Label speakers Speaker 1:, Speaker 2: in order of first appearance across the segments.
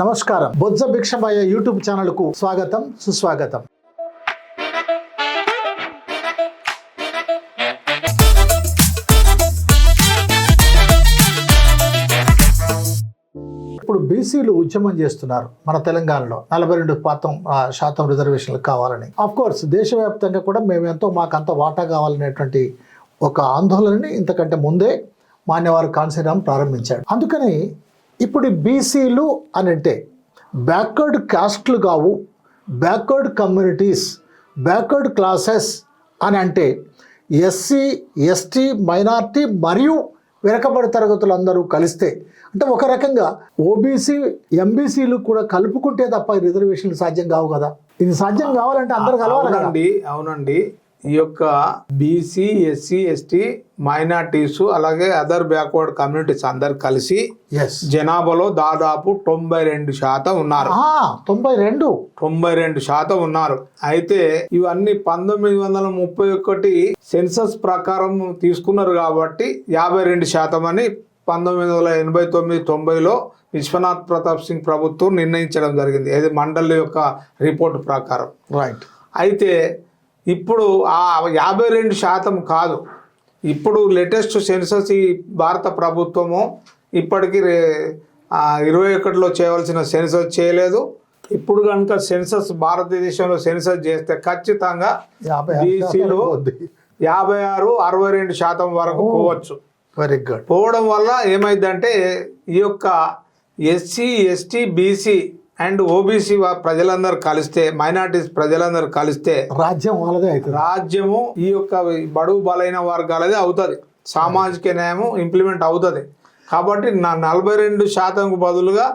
Speaker 1: నమస్కారం. బొజ్జ భిక్షమయ్య యూట్యూబ్ ఛానల్కు స్వాగతం సుస్వాగతం. ఇప్పుడు బీసీలు ఉద్యమం చేస్తున్నారు మన తెలంగాణలో. నలభై రెండు శాతం శాతం రిజర్వేషన్లు కావాలని. కోర్స్ దేశవ్యాప్తంగా కూడా మేము ఎంతో మాకు అంత వాటా కావాలనేటువంటి ఒక ఆందోళనని ఇంతకంటే ముందే మాన్యవారు కాన్సీరామ్ ప్రారంభించాడు అందుకని ఇప్పుడు బీసీలు అని అంటే బ్యాక్వర్డ్ కాస్ట్లు కావు బ్యాక్వర్డ్ కమ్యూనిటీస్ బ్యాక్వర్డ్ క్లాసెస్ అని అంటే ఎస్సీ ఎస్టీ మైనార్టీ మరియు వెనకబడి తరగతులు అందరూ కలిస్తే అంటే ఒక రకంగా ఓబీసీ ఎంబీసీలు కూడా కలుపుకుంటే తప్ప రిజర్వేషన్లు సాధ్యం కావు కదా. ఇది సాధ్యం కావాలంటే అందరు కలవాలి
Speaker 2: అవునండి అవునండి. ఈ యొక్క బీసీ ఎస్సీ ఎస్టీ మైనార్టీస్ అలాగే అదర్ బ్యాక్వర్డ్ కమ్యూనిటీస్ అందరు కలిసి జనాభాలో దాదాపు తొంభై రెండు శాతం ఉన్నారు.
Speaker 1: తొంభై రెండు.
Speaker 2: తొంభై రెండు శాతం ఉన్నారు. అయితే ఇవన్నీ పంతొమ్మిది వందల ముప్పై ఒకటి సెన్సస్ ప్రకారం తీసుకున్నారు కాబట్టి యాభై రెండు శాతం అని పంతొమ్మిది వందల ఎనభై తొమ్మిది తొంభైలో విశ్వనాథ్ ప్రతాప్ సింగ్ ప్రభుత్వం నిర్ణయించడం జరిగింది. ఇది మండలి యొక్క రిపోర్ట్ ప్రకారం.
Speaker 1: రైట్
Speaker 2: అయితే ఇప్పుడు ఆ యాభై రెండు శాతం కాదు. ఇప్పుడు లేటెస్ట్ సెన్సస్ ఈ భారత ప్రభుత్వము ఇప్పటికీ రే- ఇరవై ఒకటిలో చేయవలసిన సెన్సస్ చేయలేదు. ఇప్పుడు కనుక సెన్సస్ భారతదేశంలో సెన్సస్ చేస్తే ఖచ్చితంగా బీసీలు. యాభై ఆరు అరవై రెండు శాతం వరకు పోవచ్చు.
Speaker 1: Very good.
Speaker 2: పోవడం వల్ల ఏమైందంటే ఈ యొక్క SC ST BC and OBC ప్రజలందరూ కలిస్తే మైనార్టీస్ ప్రజలందరూ కలిస్తే
Speaker 1: రాజ్యం వాళ్ళదే అవుతుంది.
Speaker 2: రాజ్యము ఈ యొక్క బడుగు బలైన వర్గాలది అవుతుంది. సామాజిక న్యాయము ఇంప్లిమెంట్ అవుతుంది. కాబట్టి నా నలభై రెండు శాతంకు బదులుగా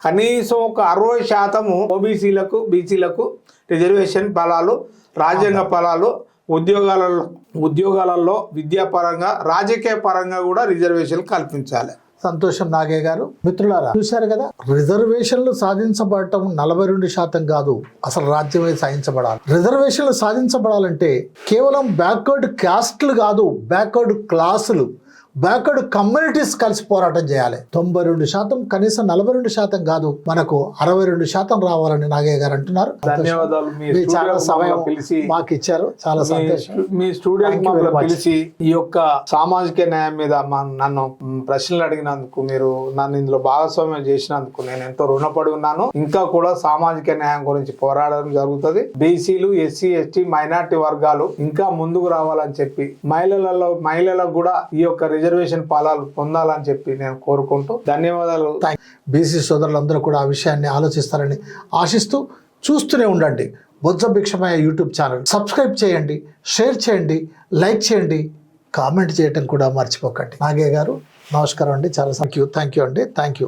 Speaker 2: కనీసం ఒక అరవై శాతము ఓబీసీలకు బీసీలకు రిజర్వేషన్ ఫలాలు రాజ్యాంగ ఫలాలు ఉద్యోగాలలో ఉద్యోగాలలో విద్యాపరంగా రాజకీయ పరంగా కూడా రిజర్వేషన్ కల్పించాలి.
Speaker 1: సంతోషం నాగే గారు. మిత్రులారా చూశారు కదా రిజర్వేషన్లు సాధించబడటం నలభై రెండు శాతం కాదు. అసలు రాజ్యమే సాధించబడాలి? రిజర్వేషన్లు సాధించబడాలంటే కేవలం బ్యాక్వర్డ్ క్యాస్ట్లు కాదు బ్యాక్వర్డ్ క్లాసులు. బ్యాక్వర్డ్ కమ్యూనిటీస్ కలిసి పోరాటం చేయాలి. తొంభై రెండు శాతం కనీసం నలభై రెండు శాతం కాదు మనకు అరవై రెండు శాతం రావాలని నాగయ్య గారు అంటున్నారు.
Speaker 2: ధన్యవాదాలు.
Speaker 1: చాలా సమయం
Speaker 2: పిలిచి
Speaker 1: మాకు ఇచ్చారు. చాలా సంతోషం.
Speaker 2: మీ స్టూడియో. పిలిచి ఈ యొక్క సామాజిక న్యాయం మీద నన్ను ప్రశ్నలు అడిగినందుకు మీరు నన్ను ఇందులో భాగస్వామ్యం చేసినందుకు నేను ఎంతో రుణపడి ఉన్నాను. ఇంకా కూడా సామాజిక న్యాయం గురించి పోరాడడం జరుగుతుంది. బీసీలు ఎస్సీ ఎస్టీ మైనార్టీ వర్గాలు ఇంకా ముందుకు రావాలని చెప్పి మహిళలలో మహిళలకు కూడా ఈ యొక్క రిజర్వేషన్ పాలాలు పొందాలని చెప్పి నేను కోరుకుంటూ ధన్యవాదాలు.
Speaker 1: బీసీ సోదరులందరూ కూడా ఆ విషయాన్ని ఆలోచిస్తారని ఆశిస్తూ చూస్తూనే ఉండండి. Bojja Bhikshamaiah YouTube channel. Subscribe చేయండి షేర్ చేయండి లైక్ చేయండి కామెంట్ చేయటం కూడా మర్చిపోకండి. నాగే గారు నమస్కారం అండి. చాలా థ్యాంక్ యూ థ్యాంక్ యూ అండి. Thank you.